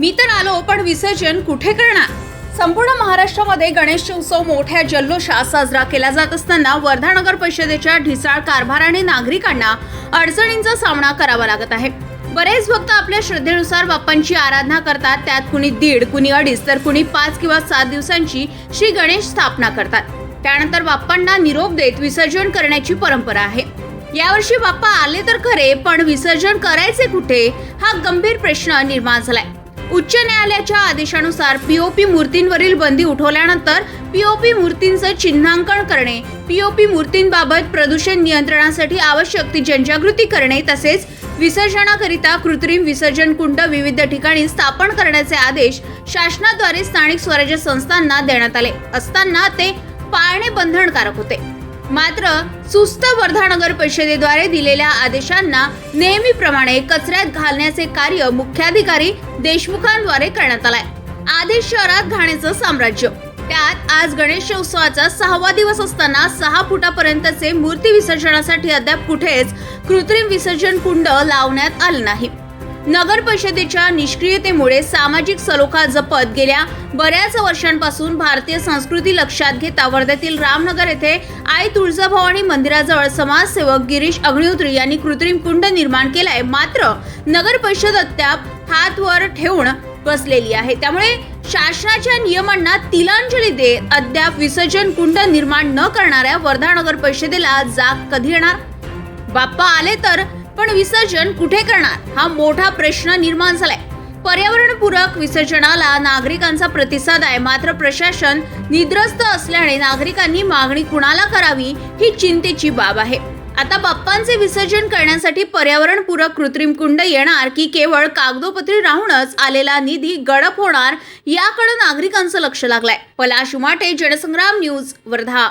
मी तर आलो पण विसर्जन कुठे करणार? संपूर्ण महाराष्ट्रामध्ये गणेशोत्सव मोठ्या जल्लोषात साजरा केला जात असताना वर्धा नगर परिषदेच्या ढिसाळ कारभाराने नागरिकांना अडचणींचा सामना करावा लागत आहे. बरेच भक्त आपल्या श्रद्धेनुसार बाप्पांची आराधना करतात त्यात कुणी दीड कुणी अडीच तर कुणी पाच किंवा सात दिवसांची श्री गणेश स्थापना करतात. त्यानंतर बाप्पांना निरोप देत विसर्जन करण्याची परंपरा आहे. यावर्षी बाप्पा आले तर खरे पण विसर्जन करायचे कुठे हा गंभीर प्रश्न निर्माण झालाय. उच्च न्यायालयाच्या आदेशानुसार पीओपी मूर्तींवरील बंदी उठवल्यानंतर पीओपी मूर्तींचं चिन्हांकन करणे पीओपी मूर्तींबाबत प्रदूषण नियंत्रणासाठी आवश्यक ती जनजागृती करणे तसेच विसर्जनाकरिता कृत्रिम विसर्जन कुंड विविध ठिकाणी स्थापन करण्याचे आदेश शासनाद्वारे स्थानिक स्वराज्य संस्थांना देण्यात आले. असताना ते पाळणे बंधनकारक होते. मात्र सुस्त वर्धा नगर परिषदेद्वारे दिलेल्या आदेशांना नेहमीप्रमाणे कचऱ्यात घालण्याचे कार्य मुख्याधिकारी देशमुखांद्वारे करण्यात आलाय. आदेश शहरात घाण्याचं साम्राज्य. त्यात आज गणेशोत्सवाचा सहावा दिवस असताना सहा फुटापर्यंतचे मूर्ती विसर्जनासाठी अद्याप कुठेच कृत्रिम विसर्जन कुंड लावण्यात आलं नाही. नगर परिषदेच्या निष्क्रियतेमुळे सामाजिक सलोखा जपत गेल्या बऱ्याच वर्षांपासून भारतीय संस्कृती लक्षात घेता वर्ध्यातील रामनगर येथे आई तुळजाभवानी मंदिराजवळ समाजसेवक गिरीश अग्निहोत्री यांनी कृत्रिम कुंड निर्माण केलाय. मात्र नगर परिषद अद्याप हात वर ठेवून बसलेली आहे. त्यामुळे शासनाच्या नियमांना तिलांजली दे अद्याप विसर्जन कुंड निर्माण न करणाऱ्या वर्धा नगर परिषदेला जाग कधी येणार? बाप्पा आले तर पण विसर्जन कुठे करणार? हा मोठा प्रश्न निर्माण झालाय. पर्यावरणपूरक विसर्जनाला नागरिकांचा प्रतिसाद आहे. मात्र प्रशासन निद्रस्त असल्याने नागरिकांनी मागणी कुणाला करावी ही चिंतेची बाब आहे. आता बाप्पांचे विसर्जन करण्यासाठी पर्यावरणपूरक कृत्रिम कुंड येणार की केवळ कागदोपत्री राहूनच आलेला निधी गडप होणार याकडे नागरिकांचं लक्ष लागलंय. पलाश उमाटे जनसंग्राम न्यूज वर्धा.